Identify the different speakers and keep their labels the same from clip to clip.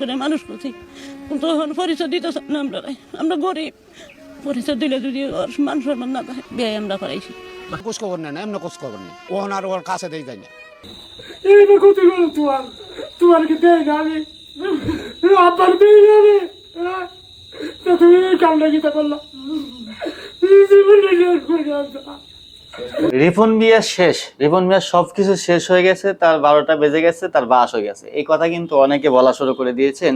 Speaker 1: করে মানুষ করছি। কিন্তু এখন পরিচয় দিতে না আমরা আমরা গরিব। পরিচয় দিলে যদি ওর মান না থাকে বিয়ে আমরা করাইছি।
Speaker 2: খোঁজ খবর নেই না এমনি খোঁজ খবর নেই ওহন আর ওর কাছে দেই যায় না।
Speaker 3: এইভাবে ক্ষতি করো তোমার। তোমার কি দেয় না আমি? আব্বার দেয় না আমি? হ্যাঁ? তা তুমি এই কামটা তা করলাম জীবনটা শেষ করে
Speaker 4: রিপন মিয়া শেষ। রিপন মিয়া সবকিছু শেষ হয়ে গেছে, তার বারোটা বেজে গেছে, তার বাস হয়ে গেছে। এই কথা কিন্তু অনেকে বলা শুরু করে দিয়েছেন।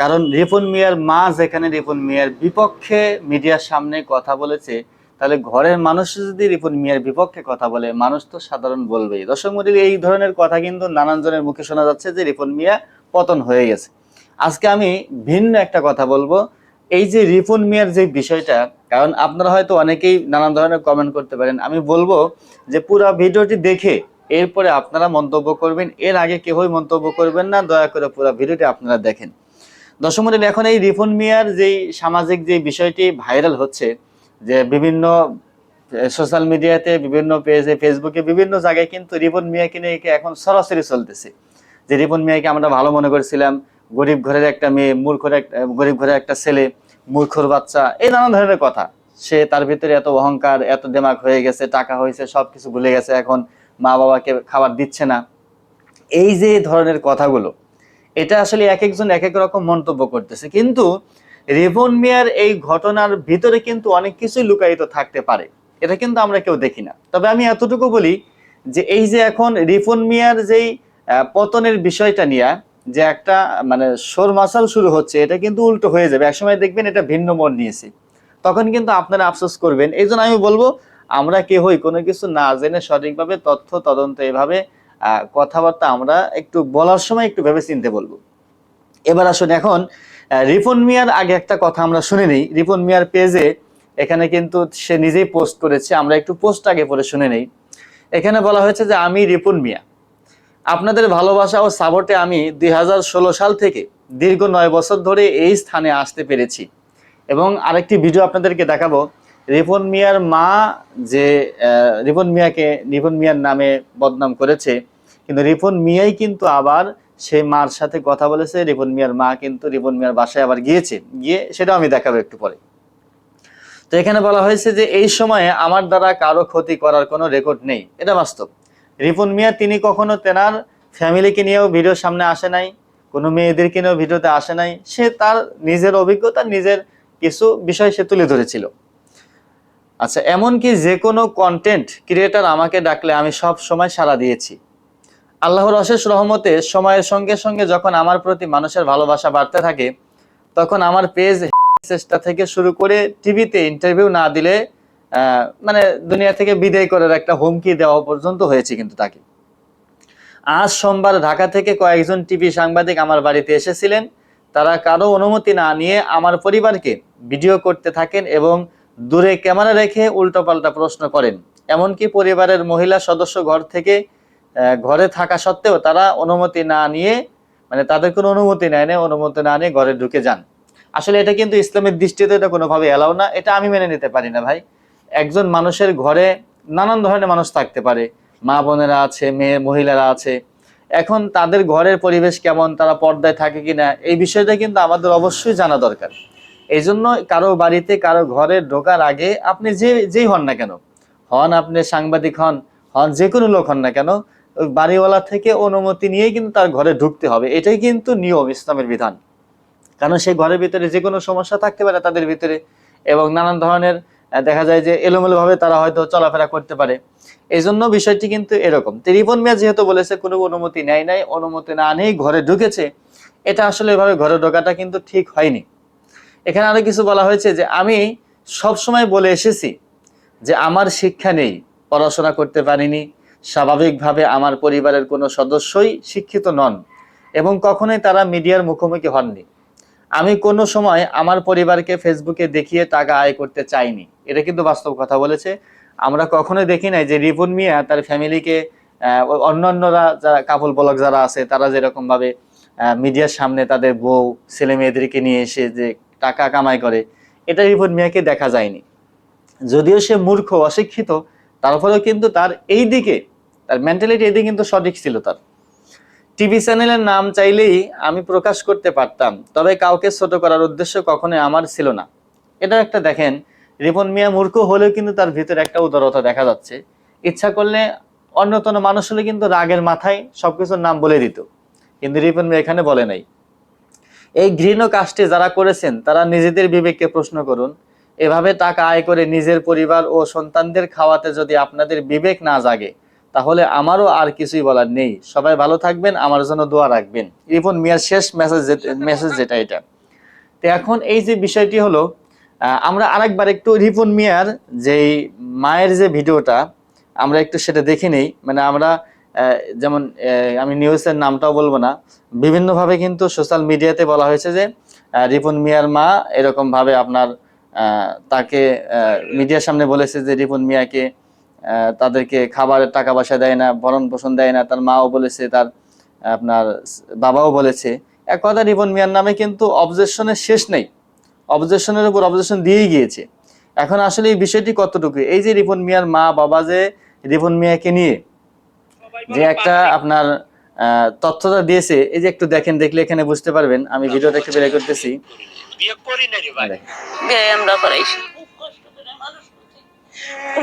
Speaker 4: কারণ রিপন মিয়ার মা যেখানে রিপন মিয়ার বিপক্ষে মিডিয়ার সামনে কথা বলেছে, তাহলে ঘরের মানুষ যদি রিপন মিয়ার বিপক্ষে কথা বলে, মানুষ তো সাধারণ বলবেই। দর্শক মন্ডলী, এই ধরনের কথা কিন্তু নানান জনের মুখে শোনা যাচ্ছে যে রিপন মিয়া পতন হয়ে গেছে। আজকে আমি ভিন্ন একটা কথা বলব। এই যে রিপন মিয়ার যে বিষয়টা কারণ আপনারা হয়তো অনেকেই নানান ধরনের কমেন্ট করতে পারেন। আমি বলব যে পুরো ভিডিওটি দেখে এরপরে আপনারা মন্তব্য করবেন। এর আগে কেউই মন্তব্য করবেন না দয়া করে পুরো ভিডিওটি আপনারা দেখেন। দশম মণ্ডলী, এখন এই রিপন মিয়ার যেই সামাজিক যে বিষয়টি ভাইরাল হচ্ছে যে বিভিন্ন সোশ্যাল মিডিয়াতে বিভিন্ন পেজে ফেসবুকে বিভিন্ন জায়গায় কিন্তু রিপন মিয়াকে নিয়ে এখন সরাসরি চলতেছে। যে রিপন মিয়াকে আমরা ভালো মনে করেছিলাম গরিব ঘরের একটা মেয়ে মূর্খের একটা গরিব ঘরের একটা ছেলে মূর্খর বাচ্চা, এই নানা ধরনের কথা। সে তার ভিতরে এত অহংকার, এত দেমাগ হয়ে গেছে, টাকা হয়েছে, সবকিছু ভুলে গেছে, এখন মা বাবাকে খাবার দিচ্ছে না। এই যে ধরনের কথাগুলো, এটা আসলে এক একজন এক এক রকম মন্তব্য করতেছে। কিন্তু রিপন মিয়ার এই ঘটনার ভিতরে কিন্তু অনেক কিছুই লুকায়িত থাকতে পারে। এটা কিন্তু আমরা কেউ দেখি না। তবে আমি এতটুকু বলি যে এই যে এখন রিফন মিয়ার যেই পতনের বিষয়টা নিয়ে যে একটা মানে সোর মাসাল শুরু হচ্ছে, এটা কিন্তু উল্টো হয়ে যাবে। একসময় দেখবেন এটা ভিন্ন মন নিয়েছে। তখন কিন্তু আপনারা আফসোস করবেন। এই আমি বলব, আমরা কেউই কোনো কিছু না জেনে সঠিকভাবে তথ্য, তদন্ত এভাবে কথাবার্তা আমরা একটু বলার সময় একটু ভেবে চিনতে বলব। এবার আসুন এখন রিপন মিয়ার আগে একটা কথা আমরা শুনে নিই। রিপন মিয়ার পেজে এখানে কিন্তু সে নিজেই পোস্ট করেছে। আমরা একটু পোস্ট আগে পরে শুনে নেই। এখানে বলা হয়েছে যে, আমি রিপন মিয়া। আপনাদের ভালোবাসা ও সাপোর্টে আমি দুই হাজার ষোলো সাল থেকে দীর্ঘ নয় বছর ধরে এই স্থানে আসতে পেরেছি। এবং আরেকটি ভিডিও আপনাদেরকে দেখাবো। রিপন মিয়ার মা যে রিপন মিয়াকে, রিপন মিয়ার নামে বদনাম করেছে, কিন্তু রিপন মিয়াই কিন্তু আবার সেই মার সাথে কথা বলেছে। রিপন মিয়ার মা কিন্তু রিপন মিয়ার বাসায় আবার গিয়েছে। গিয়ে সেটাও আমি দেখাবো একটু পরে। তো এখানে বলা হয়েছে যে, এই সময়ে আমার দ্বারা কারও ক্ষতি করার কোনো রেকর্ড নেই। এটা বাস্তব। রিপন মিয়া, তিনি কখনো তেনার ফ্যামিলিকে নিয়েও ভিডিওর সামনে আসে নাই, কোনো মেয়েদেরকে নিয়েও ভিডিওতে আসে নাই। সে তার নিজের অভিজ্ঞতা, নিজের কিছু বিষয় সে তুলে ধরেছিল। আচ্ছা এমনকি যে কোনো কন্টেন্ট ক্রিয়েটার আমাকে ডাকলে আমি সব সময় সাড়া দিয়েছি। আল্লাহর অশেষ রহমতে সময়ের সঙ্গে সঙ্গে যখন আমার প্রতি মানুষের ভালোবাসা বাড়তে থাকে, তখন আমার পেজ চেষ্টা থেকে শুরু করে টিভিতে ইন্টারভিউ না দিলে মানে দুনিয়া থেকে বিদায় করার একটা হুমকি দেওয়া পর্যন্ত হয়েছে কিন্তু তাকে। আজ সোমবার ঢাকা থেকে কয়েকজন টিভি সাংবাদিক আমার বাড়িতে এসেছিলেন। তারা কারও অনুমতি না নিয়ে আমার পরিবারকে ভিডিও করতে থাকেন এবং দূরে ক্যামেরা রেখে উল্টোপাল্টা প্রশ্ন করেন। এমনকি পরিবারের মহিলা সদস্য ঘর থেকে ঘরে থাকা সত্ত্বেও তারা অনুমতি না নিয়ে মানে তাদের কোনো অনুমতি নেয় না, অনুমতি না নিয়ে ঘরে ঢুকে যান। আসলে এটা কিন্তু ইসলামের দৃষ্টিতে এটা কোনোভাবে এলাও না। এটা আমি মেনে নিতে পারি না ভাই। একজন মানুষের ঘরে নানান ধরনের মানুষ থাকতে পারে। মা বোনেরা আছে, মেয়ে, মহিলারা আছে। এখন তাদের ঘরের পরিবেশ কেমন, তারা পর্দায় থাকে কিনা, এই বিষয়টা কিন্তু আমাদের অবশ্যই জানা দরকার। এই জন্য কারও বাড়িতে, কারও ঘরে ঢোকার আগে আপনি যে, যেই হন না কেন, হন আপনি সাংবাদিক হন হন যে কোনো লোক হন না কেন, বাড়িওয়ালা থেকে অনুমতি নিয়েই কিন্তু তার ঘরে ঢুকতে হবে। এটাই কিন্তু নিয়ম ইসলামের বিধান। কারণ সেই ঘরের ভিতরে যে কোনো সমস্যা থাকতে পারে তাদের ভিতরে এবং নানান ধরনের দেখা যায় যে এলোমেলো ভাবে তারা হয়তো চলাফেরা করতে পারে। এই জন্য বিষয়টি কিন্তু এরকম। রিপন মিয়া যেহেতু বলেছে, কোনো অনুমতি নেয় নাই, অনুমতি না নেই ঘরে ঢুকেছে, এটা আসলে এভাবে ঘরে ঢোকাটা কিন্তু ঠিক হয়নি। এখানে আরও কিছু বলা হয়েছে যে, আমি সব সময় বলে এসেছি যে, আমার শিক্ষা নেই, পড়াশোনা করতে পারিনি, স্বাভাবিকভাবে আমার পরিবারের কোনো সদস্যই শিক্ষিত নন, এবং কখনোই তারা মিডিয়ার মুখোমুখি হননি। আমি কোনো সময় আমার পরিবারকে ফেসবুকে দেখিয়ে টাকা আয় করতে চাইনি। এটা কিন্তু বাস্তব কথা বলেছে। আমরা কখনোই দেখি নাই যে রিপন মিয়া তার ফ্যামিলিকে অন্যান্যরা যারা কাপল বলক যারা আছে, তারা যেরকম ভাবে মিডিয়ার সামনে তাদের বউ ছেলে মেয়েদেরকে নিয়ে এসে যে টাকা কামাই করে, এটা রিপন মিয়াকে দেখা যায়নি। যদিও সে মূর্খ, অশিক্ষিত, তারপরেও কিন্তু তার এই দিকে তার মেন্টালিটি এই দিকে কিন্তু সঠিক ছিল তার। টিভি চ্যানেলের নাম চাইলেই আমি প্রকাশ করতে পারতাম, তবে কাউকে ছোট করার উদ্দেশ্য কখনোই আমার ছিল না। এটা একটা দেখেন, রিপন মিয়া মূর্খ হলেও কিন্তু তার ভিতরে একটা উদারতা দেখা যাচ্ছে। ইচ্ছা করলে অন্যতম মানুষ হলে কিন্তু রাগের মাথায় সবকিছুর নাম বলে দিত, কিন্তু রিপন মিয়া এখানে বলে নাই। এই ঘৃণ কাজটি যারা করেছেন, তারা নিজেদের বিবেককে প্রশ্ন করুন, এভাবে টাকা আয় করে নিজের পরিবার ও সন্তানদের খাওয়াতে যদি আপনাদের বিবেক না জাগে তাহলে আমারও আর কিছুই বলার নেই। সবাই ভালো থাকবেন, আমার জন্য দোয়া রাখবেন। রিপন মিয়ার শেষ মেসেজ মেসেজ যেটা এটা। তো এখন এই যে বিষয়টি হলো আমরা আরেকবার একটু রিপন মিয়ার যেই মায়ের যে ভিডিওটা, আমরা একটু সেটা দেখে নেই। মানে আমরা যেমন আমি নিউজের নামটাও বলব না। বিভিন্নভাবে কিন্তু সোশ্যাল মিডিয়াতে বলা হয়েছে যে রিপন মিয়ার মা এরকমভাবে আপনার তাকে মিডিয়ার সামনে বলেছে যে রিপন মিয়াকে তাদেরকে খাবারের টাকা পয়সা দেয় না ভরণ পোষণ দেয় না তার মাও বলেছে তার আপনার বাবাও বলেছে। এক কথা রিপন মিয়ার নামে কিন্তু অবজেকশনের শেষ নেই। অবজেকশনের উপর অবজেকশন দিয়েই গিয়েছে। এখন আসলে এই বিষয়টি কতটুকু? এই যে রিপন মিয়ার মা বাবা যে রিপন মিয়াকে নিয়ে যে একটা আপনার তথ্যটা দিয়েছে এই যে একটু দেখেন দেখলে এখানে বুঝতে পারবেন। আমি ভিডিওটা একটু বের করতেছি।
Speaker 1: বিয়ে আমরা করাইছি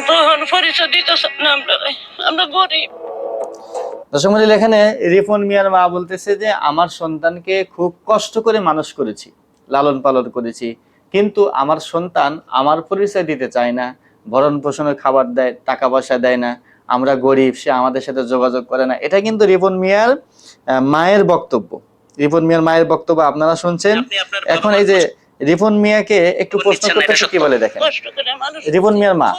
Speaker 1: তখন পরিচয় দিতেছে না আমরা আমরা গরিব।
Speaker 4: দর্শক মন্ডলী, এখানে রিপন মিয়ার মা বলতেছে যে আমার সন্তানকে খুব কষ্ট করে মানুষ করেছি লালন পালন করেছি। কিন্তু আমার সন্তান আমার পরিচয় দিতে চায় না ভরণ পোষণের খাবার দেয় টাকা পয়সা দেয় না। আমরা গরিব সে আমাদের সাথে যোগাযোগ করে না। এটা কিন্তু রিপন মিয়ার মায়ের বক্তব্য। রিপন মিয়ার মায়ের বক্তব্য আপনারা শুনছেন। এখন এই যে রিপন মিয়াকে একটু প্রশ্ন করতেছে কি বলে দেখেন। রিপন মিয়ার মা।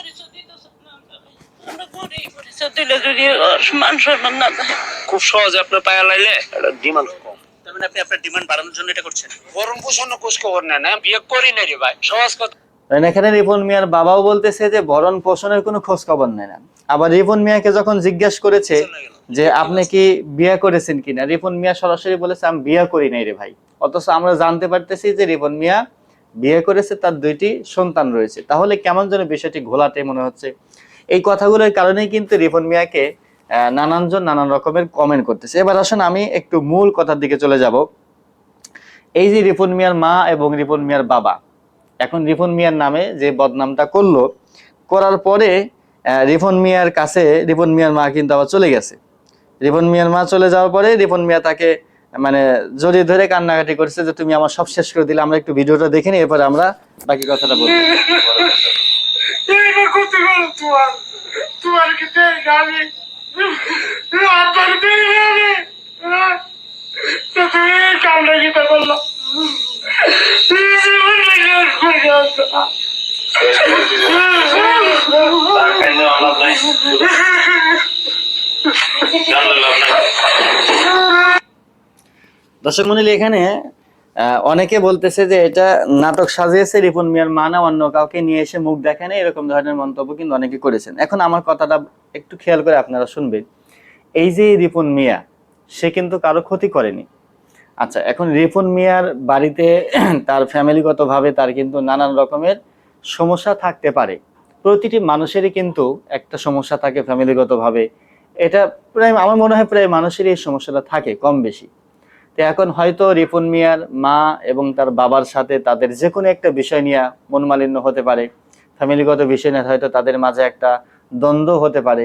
Speaker 1: মান
Speaker 5: খুব সহজে আপনার পায়া লাইলে ডিমান্ড কম। মানে আপনি আপনার ডিমান্ড বাড়ানোর জন্য এটা করছেন?
Speaker 2: গরম পোষণ কোষ খবর নেন হ্যাঁ?
Speaker 5: বিয়ে করি না রে ভাই। সহজ কথা।
Speaker 4: এখানে রিপন মিয়ার বাবাও বলতেছে যে ভরণ পোষণের কোনো খোঁজ খবর নেয় না। আবার রিপন মিয়াকে যখন জিজ্ঞাসা করেছে যে আপনি কি বিয়ে করেছেন কিনা? রিপন মিয়া সরাসরি বলেছে আমি বিয়ে করি নাই রে ভাই। অথচ আমরা জানতে পারতেছি যে রিপন মিয়া বিয়ে করেছে তার দুইটি সন্তান রয়েছে। তাহলে কেমন যেন বিষয়টি ঘোলাটে মনে হচ্ছে। এই কথাগুলোর কারণেই কিন্তু রিপন মিয়াকে নানানজন নানান রকমের কমেন্ট করতেছে। এবার আসুন আমি একটু মূল কথার দিকে চলে যাব। এই যে রিপন মিয়ার মা এবং রিপন মিয়ার বাবা, এখন রিপন মিয়ার নামে যে বদনামটা করল, করার পরে রিপন মিয়ার কাছে, রিপন মিয়ার মা কিন্তু আবার চলে গেছে। রিপন মিয়ার মা চলে যাওয়ার পরে রিপন মিয়া তাকে মানে জড়িয়ে ধরে কান্নাকাটি করছে যে তুমি আমার সব শেষ করে দিলে আমরা একটু ভিডিওটা দেখে নিই এরপরে আমরা বাকি কথাটা বলব।
Speaker 3: এইটা
Speaker 4: দর্শক মন্ডলী, এখানে অনেকে বলতেছে যে এটা নাটক সাজিয়েছে রিপন মিয়ার মা না, অন্য কাউকে নিয়ে এসে মুখ দেখে না এরকম ধরনের মন্তব্য কিন্তু অনেকে করেছেন। এখন আমার কথাটা একটু খেয়াল করে আপনারা শুনবেন। এই যে রিপন মিয়া, সে কিন্তু কারও ক্ষতি করেনি। আচ্ছা এখন রিপন মিয়ার বাড়িতে তার ফ্যামিলিগতভাবে তার কিন্তু নানান রকমের সমস্যা থাকতে পারে। প্রতিটি মানুষেরই কিন্তু একটা সমস্যা থাকে ফ্যামিলিগতভাবে। এটা প্রায়, আমার মনে হয় প্রায় মানুষেরই এই সমস্যাটা থাকে কম বেশি। তো এখন হয়তো রিপন মিয়ার মা এবং তার বাবার সাথে তাদের যে কোনো একটা বিষয় নিয়ে মনমালিন্য হতে পারে। ফ্যামিলিগত বিষয় নিয়ে হয়তো তাদের মাঝে একটা দ্বন্দ্ব হতে পারে,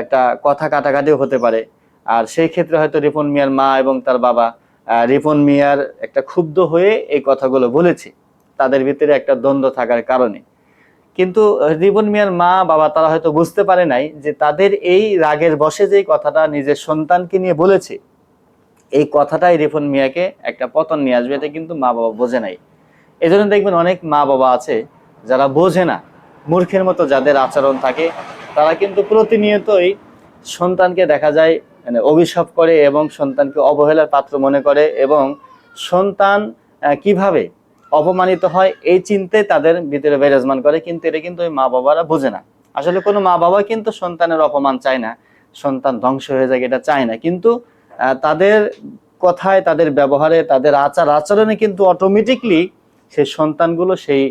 Speaker 4: একটা কথা কাটাকাটিও হতে পারে। আর সেই ক্ষেত্রে হয়তো রিপন মিয়ার মা এবং তার বাবা রিপন মিয়ার একটা ক্ষুব্ধ হয়ে এই কথাগুলো বলেছে, তাদের ভিতরে একটা দ্বন্দ্ব থাকার কারণে। কিন্তু রিপন মিয়ার মা, বাবা তারা হয়তো বুঝতে পারে নাই যে তাদের এই রাগের বসে যে কথাটা নিজের সন্তানকে নিয়ে বলেছে এই কথাটাই রিফন মিয়াকে একটা পতন নিয়ে আসবে, এটা কিন্তু মা বাবা বোঝে নাই। এই জন্য দেখবেন অনেক মা বাবা আছে যারা বোঝে না, মূর্খের মতো যাদের আচরণ থাকে, তারা কিন্তু প্রতিনিয়তই সন্তানকে দেখা যায় মানে অভিশাপ করে এবং সন্তানকে অবহেলার পাত্র মনে করে এবং সন্তান কীভাবে অপমানিত হয় এই চিন্তায় তাদের ভিতরে বিরাজমান করে, কিন্তু এটা কিন্তু ওই মা বাবারা বোঝে না। আসলে কোনো মা বাবা কিন্তু সন্তানের অপমান চায় না, সন্তান ধ্বংস হয়ে যায় এটা চায় না, কিন্তু তাদের কথায়, তাদের ব্যবহারে, তাদের আচার আচরণে কিন্তু অটোমেটিকলি সেই সন্তানগুলো সেই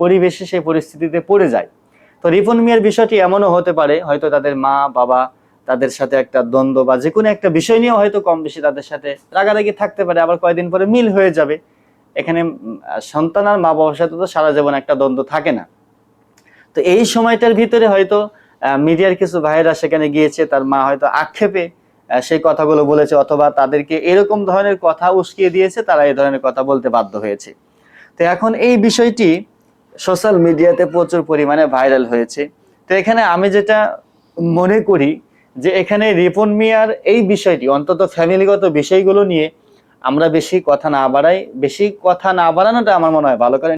Speaker 4: পরিবেশে, সেই পরিস্থিতিতে পড়ে যায়। তো রিপন মিয়ার বিষয়টি এমনও হতে পারে, হয়তো তাদের মা, বাবা তাদের সাথে একটা দ্বন্দ্ব বা যে কোনো একটা বিষয় নিয়ে হয়তো কম বেশি তাদের সাথে রাগারাগি থাকতে পারে, আবার কয়েকদিন পরে মিল হয়ে যাবে। এখানে সন্তান আর মা বাবার সাথে তো সারা জীবন একটা দ্বন্দ্ব থাকে না। তো এই সময়টার ভিতরে হয়তো মিডিয়ার কিছু ভাইয়েরা সেখানে গিয়েছে, তার মা হয়তো আক্ষেপে সেই কথাগুলো বলেছে অথবা তাদেরকে এরকম ধরনের কথা উস্কিয়ে দিয়েছে, তারা এই ধরনের কথা বলতে বাধ্য হয়েছে। তো এখন এই বিষয়টি সোশ্যাল মিডিয়াতে প্রচুর পরিমাণে ভাইরাল হয়েছে। তো এখানে আমি যেটা মনে করি যে এখানে রিপন মিয়ার এই বিষয়টি, অন্তত ফ্যামিলিগত বিষয়গুলো নিয়ে আমরা বেশি কথা না বাড়াই, বেশি কথা না বাড়ানোটা আমার মনে হয় ভালো, কারণ